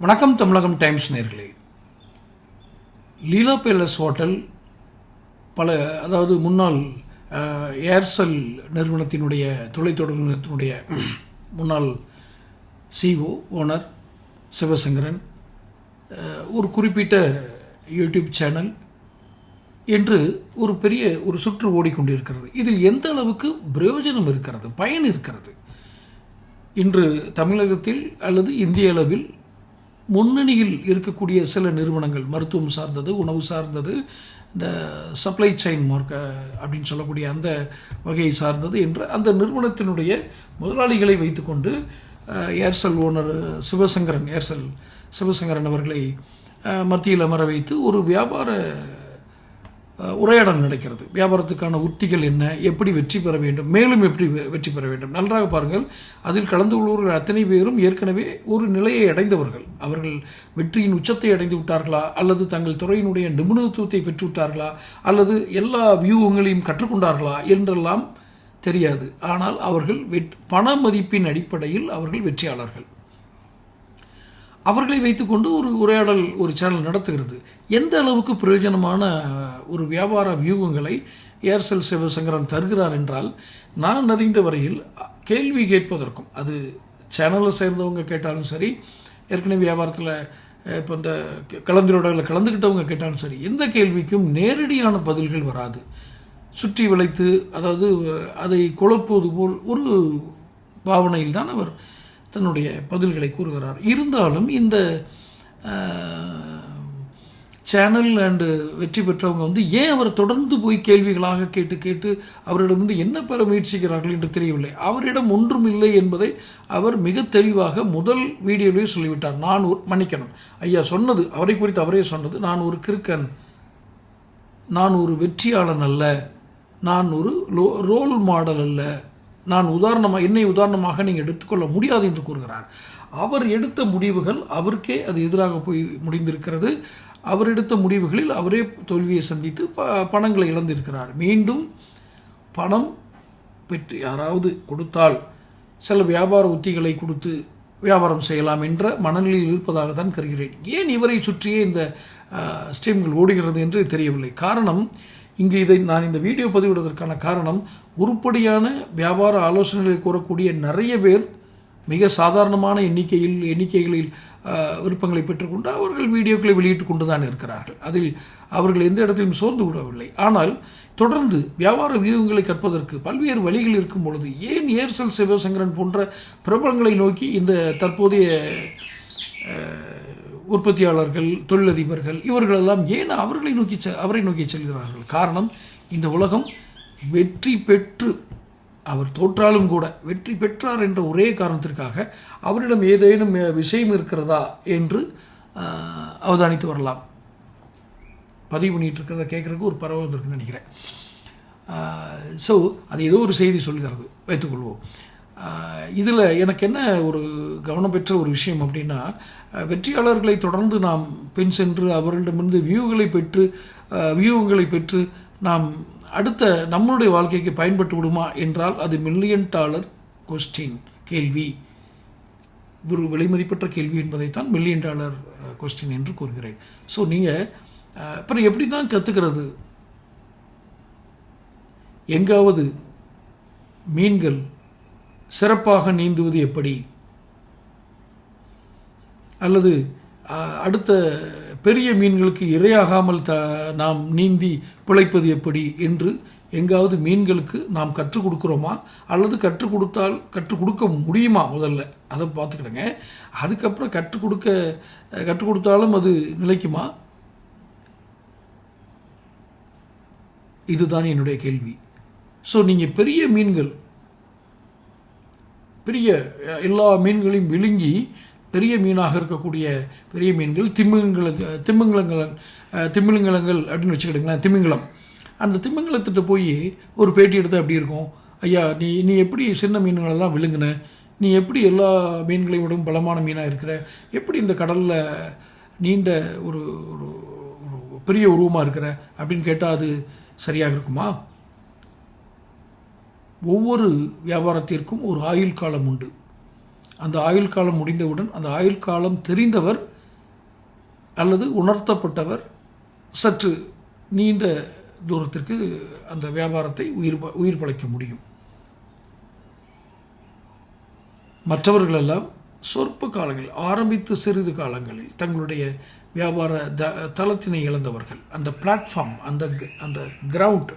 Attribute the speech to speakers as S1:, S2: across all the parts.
S1: வணக்கம் தமிழகம் டைம்ஸ் நேர்களே. லீலா palace hotel பல அதாவது முன்னாள் ஏர்செல் நிறுவனத்தினுடைய தொலைத்தொடர்பு நிறுவனத்தினுடைய முன்னாள் சிஓ ஓனர் சிவசங்கரன் ஒரு குறிப்பிட்ட யூடியூப் சேனல் என்று ஒரு பெரிய ஒரு சுற்று ஓடிக்கொண்டிருக்கிறது. இதில் எந்த அளவுக்கு பிரயோஜனம் இருக்கிறது பயன் இருக்கிறது? இன்று தமிழகத்தில் அல்லது இந்திய அளவில் முன்னணியில் இருக்கக்கூடிய சில நிறுவனங்கள் மருத்துவம் சார்ந்தது உணவு சார்ந்தது இந்த சப்ளை செயின் மார்க்க அப்படின்னு சொல்லக்கூடிய அந்த வகையை சார்ந்தது என்று அந்த நிறுவனத்தினுடைய முதலாளிகளை வைத்துக்கொண்டு Aircel owner Sivasankaran Aircel Sivasankaran அவர்களை மத்தியில் அமர வைத்து ஒரு வியாபார உரையாடல் நடக்கிறது. வியாபாரத்துக்கான உத்திகள் என்ன? எப்படி வெற்றி பெற வேண்டும்? மேலும் எப்படி வெ- வெற்றி பெற வேண்டும்? நன்றாக பாருங்கள். அதில் கலந்து கொள்வர்கள் அத்தனை பேரும் ஏற்கனவே ஒரு நிலையை அடைந்தவர்கள். அவர்கள் வெற்றியின் உச்சத்தை அடைந்து விட்டார்களா? அல்லது தங்கள் துறையினுடைய நிபுணத்துவத்தை பெற்று விட்டார்களா? அல்லது எல்லா வியூகங்களையும் கற்றுக்கொண்டார்களா? என்றெல்லாம் தெரியாது. ஆனால் அவர்கள் பண மதிப்பின் அடிப்படையில் அவர்கள் வெற்றியாளர்கள். அவர்களை வைத்துக்கொண்டு ஒரு உரையாடல் ஒரு சேனல் நடத்துகிறது. எந்த அளவுக்கு பிரயோஜனமான ஒரு வியாபார வியூகங்களை ஏர்செல் சிவசங்கரன் தருகிறார் என்றால் நான் அறிந்த வரையில் கேள்வி கேட்பதற்கும் அது சேனலை சேர்ந்தவங்க கேட்டாலும் சரி ஏற்கனவே வியாபாரத்தில் இப்போ இந்த கலந்துரையாடலில் கலந்துக்கிட்டவங்க கேட்டாலும் சரி எந்த கேள்விக்கும் நேரடியான பதில்கள் வராது. சுற்றி வளைத்து அதாவது அதை குழப்புவது போல் ஒரு பாவனையில் தான் அவர் தன்னுடைய பதில்களை கூறுகிறார். இருந்தாலும் இந்த சேனல் அண்டு வெற்றி பெற்றவங்க வந்து ஏன் அவர் தொடர்ந்து போய் கேள்விகளாக கேட்டு கேட்டு அவரிடம் வந்து என்ன பெற முயற்சிக்கிறார்கள் என்று தெரியவில்லை. அவரிடம் ஒன்றும் இல்லை என்பதை அவர் மிக தெளிவாக முதல் வீடியோவிலே சொல்லிவிட்டார். நான் ஒரு மன்னிக்கணும். ஐயா சொன்னது அவரை குறித்து அவரே சொன்னது நான் ஒரு கிறுக்கன் நான் ஒரு வெற்றியாளன் அல்ல நான் ஒரு லோ ரோல் மாடல் அல்ல நான் உதாரணமாக என்னை உதாரணமாக நீங்கள் எடுத்துக்கொள்ள முடியாது என்று கூறுகிறார். அவர் எடுத்த முடிவுகள் அவருக்கே அது எதிராக போய் முடிந்திருக்கிறது. அவர் எடுத்த முடிவுகளில் அவரே தோல்வியை சந்தித்து ப பணங்களை இழந்திருக்கிறார். மீண்டும் பணம் பெற்று யாராவது கொடுத்தால் சில வியாபார உத்திகளை கொடுத்து வியாபாரம் செய்யலாம் என்ற மனநிலையில் இருப்பதாக தான் கருகிறேன் ஏன் இவரை சுற்றியே இந்த ஸ்டீம்கள் ஓடுகிறது என்று தெரியவில்லை. காரணம் இங்கு இதை நான் இந்த வீடியோ பதிவிடுவதற்கான காரணம் உருப்படியான வியாபார ஆலோசனைகளை கூறக்கூடிய நிறைய பேர் மிக சாதாரணமான எண்ணிக்கையில் எண்ணிக்கைகளில் விருப்பங்களை பெற்றுக்கொண்டு அவர்கள் வீடியோக்களை வெளியிட்டு கொண்டு தான் இருக்கிறார்கள். அதில் அவர்கள் எந்த இடத்திலும் சோர்ந்து விடவில்லை. ஆனால் தொடர்ந்து வியாபார வியூகங்களை கற்பதற்கு பல்வேறு வழிகள் இருக்கும் பொழுது ஏன் ஏர்செல் சிவசங்கரன் போன்ற பிரபலங்களை நோக்கி இந்த தற்போதைய உற்பத்தியாளர்கள் தொழிலதிபர்கள் இவர்களெல்லாம் ஏன் அவர்களை நோக்கி செ- அவரை நோக்கி செல்கிறார்கள்? காரணம் இந்த உலகம் வெற்றி பெற்று அவர் தோற்றாலும் கூட வெற்றி பெற்றார் என்ற ஒரே காரணத்திற்காக அவரிடம் ஏதேனும் விஷயம் இருக்கிறதா என்று அவதானித்து வரலாம். பதிவு பண்ணிட்டு இருக்கிறத கேட்குறதுக்கு ஒரு பரவல் இருக்குன்னு நினைக்கிறேன். ஸோ அது ஏதோ ஒரு செய்தி சொல்கிறது வைத்துக்கொள்வோம். இதில் எனக்கு என்ன ஒரு கவனம் பெற்ற ஒரு விஷயம் அப்படின்னா வெற்றியாளர்களை தொடர்ந்து நாம் பின் சென்று அவர்களிடமிருந்து வியூகளை பெற்று வியூகங்களை பெற்று நாம் அடுத்த நம்மளுடைய வாழ்க்கைக்கு பயன்பட்டு விடுமா என்றால் அது மில்லியன் டாலர் கொஸ்டின் கேள்வி. ஒரு விலைமதிப்பற்ற கேள்வி என்பதைத்தான் மில்லியன் டாலர் கொஸ்டின் என்று கூறுகிறேன். ஸோ நீங்கள் அப்புறம் எப்படி தான் கற்றுக்கிறது எங்காவது மீன்கள் சிறப்பாக நீந்துவது எப்படி? அல்லது அடுத்த பெரிய மீன்களுக்கு இரையாகாமல் த நாம் நீந்தி பிழைப்பது எப்படி என்று எங்காவது மீன்களுக்கு நாம் கற்றுக் கொடுக்குறோமா? அல்லது கற்றுக் கொடுத்தால் கற்றுக் கொடுக்க முடியுமா முதல்ல? அதை பார்த்துக்கிடுங்க. அதுக்கப்புறம் கற்றுக் கொடுக்க கற்றுக் கொடுத்தாலும் அது நிலைக்குமா? இதுதான் என்னுடைய கேள்வி. ஸோ நீங்கள் பெரிய மீன்கள் பெரிய எல்லா மீன்களையும் விழுங்கி பெரிய மீனாக இருக்கக்கூடிய பெரிய மீன்கள் திமிங்கல திமிங்கலங்கள் அஹ், திமிங்கலங்கள் அப்படின்னு வச்சுக்கிட்டுங்களேன் திமிங்கலம். அந்த திமிங்கலத்திட்ட போய் ஒரு பேட்டி எடுத்தால் எப்படி இருக்கும்? ஐயா நீ நீ எப்படி சின்ன மீன்களெல்லாம் விழுங்கின? நீ எப்படி எல்லா மீன்களையும் விட பலமான மீனாக இருக்கிற? எப்படி இந்த கடலில் நீண்ட ஒரு ஒரு பெரிய உருவமாக இருக்கிற? அப்படின்னு கேட்டால் அது சரியாக இருக்குமா? ஒவ்வொரு வியாபாரத்திற்கும் ஒரு ஆயுள் காலம் உண்டு. அந்த ஆயுள் காலம் முடிந்தவுடன் அந்த ஆயுள் காலம் தெரிந்தவர் அல்லது உணர்த்தப்பட்டவர் சற்று நீண்ட தூரத்திற்கு அந்த வியாபாரத்தை உயிர் ப- உயிர் பழைக்க முடியும். மற்றவர்களெல்லாம் சொற்ப காலங்கள் ஆரம்பித்து சிறிது காலங்களில் தங்களுடைய வியாபார த தளத்தினை இழந்தவர்கள் அந்த பிளாட்ஃபார்ம் அந்த அந்த கிரவுண்ட்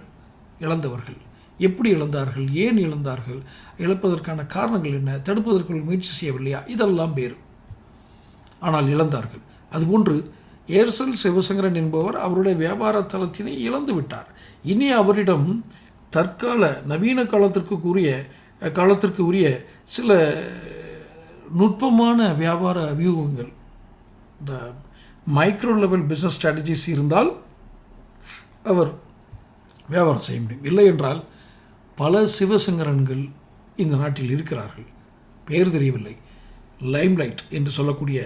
S1: இழந்தவர்கள். எப்படி இழந்தார்கள் ஏன் இழந்தார்கள் இழப்பதற்கான காரணங்கள் என்ன தடுப்பதற்குள் முயற்சி செய்யவில்லையா? இதெல்லாம் வேறு. ஆனால் இழந்தார்கள். அதுபோன்று ஏர்செல் சிவசங்கரன் என்பவர் அவருடைய வியாபார தளத்தினை இழந்து விட்டார். இனி அவரிடம் தற்கால நவீன காலத்திற்கு உரிய காலத்திற்கு உரிய சில நுட்பமான வியாபார வியூகங்கள். இந்த மைக்ரோ லெவல் பிஸ்னஸ் ஸ்ட்ராட்டஜிஸ் இருந்தால் அவர் வியாபாரம் செய்ய முடியும். இல்லை என்றால் பல சிவசங்கரன்கள் இந்த நாட்டில் இருக்கிறார்கள். பெயர் தெரியவில்லை. லைம்லைட் என்று சொல்லக்கூடிய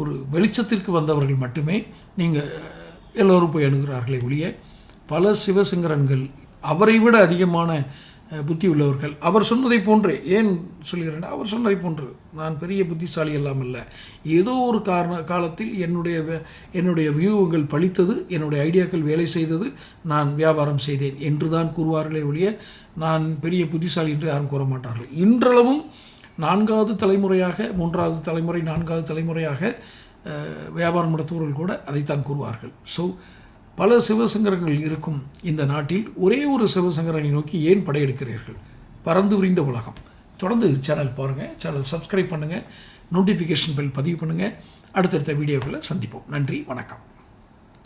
S1: ஒரு வெளிச்சத்திற்கு வந்தவர்கள் மட்டுமே நீங்கள் எல்லோரும் போய் அணுகிறார்களே ஒழிய பல சிவசங்கரன்கள் அவரை விட அதிகமான புத்தி உள்ளவர்கள். அவர் சொன்னதை போன்றே ஏன் சொல்கிறேன் அவர் சொன்னதை போன்று. நான் பெரிய புத்திசாலி எல்லாம் இல்லை ஏதோ ஒரு காரண காலத்தில் என்னுடைய என்னுடைய வியூகங்கள் பழித்தது என்னுடைய ஐடியாக்கள் வேலை செய்தது நான் வியாபாரம் செய்தேன் என்று தான் கூறுவார்களே ஒழிய நான் பெரிய புத்திசாலி என்று யாரும் கூற மாட்டார்கள். இன்றளவும் நான்காவது தலைமுறையாக மூன்றாவது தலைமுறை நான்காவது தலைமுறையாக வியாபாரம் நடத்துபவர்கள் கூட அதைத்தான் கூறுவார்கள். ஸோ பல சிவசங்கரர்கள் இருக்கும் இந்த நாட்டில் ஒரே ஒரு சிவசங்கரனை நோக்கி ஏன் படையெடுக்கிறீர்கள்? பறந்து விரிந்த உலகம். தொடர்ந்து சேனல் பாருங்கள் சேனல் சப்ஸ்கிரைப் பண்ணுங்கள் நோட்டிஃபிகேஷன் பெல் பதிவு பண்ணுங்கள் அடுத்தடுத்த வீடியோக்களை சந்திப்போம். நன்றி வணக்கம்.